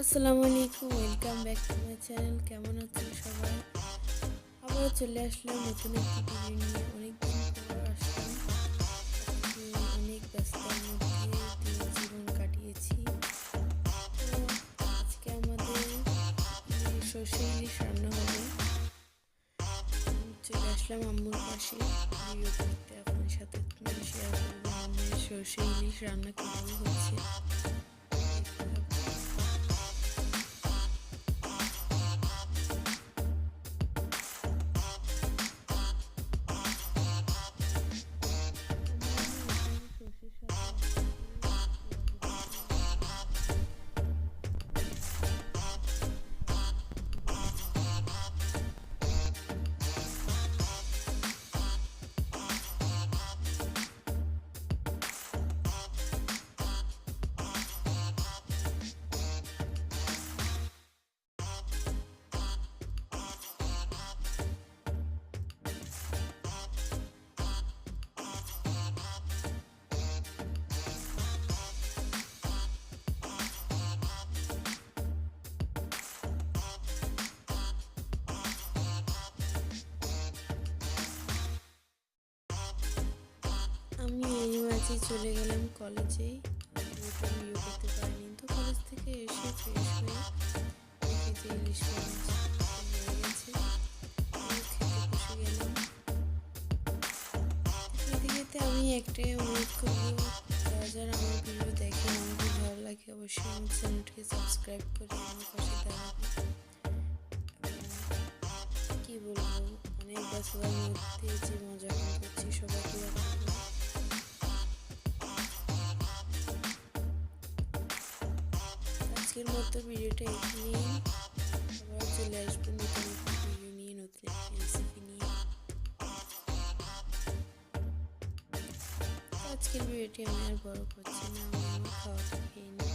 আসসালামু আলাইকুম welcome back to my channel কেমন আছেন সবাই? আবার চলে আসলাম নতুন একটি ভিডিও নিয়ে। অনেক দিন পর আসলাম। অনেক ব্যস্ততার মধ্যে জীবন কাটিয়েছি। আজকে আমাদের সর্ষে ইলিশ রান্না হবে। চলে আসলাম আম্মুর পাশে। ভিডিও করতে আপনার সাথে শেয়ার ইলিশ রান্না কীভাবে হচ্ছে। মাঝে চলে গেলাম। কলেজে করতে পারিনি। তো কলেজ থেকে এসে ফ্রেশ হয়ে আমি একটাই অনুরোধ করব যারা যারা আমার ভিডিও দেখেন ভালো লাগে, অবশ্যই আমার চ্যানেলটিকে সাবস্ক্রাইব করে আমার পাশে দাঁড়াবে কি বলব? অনেক মধ্যে যে মজা আজকের মতো ভিডিওটা এখানেই। আবার চলে আসব নতুন একটি ভিডিও নিয়ে, নতুন একটা রেসিপি নিয়ে। আজকের ভিডিওটি আমি আর বড় করছি না, আমি খাওয়াটা খেয়ে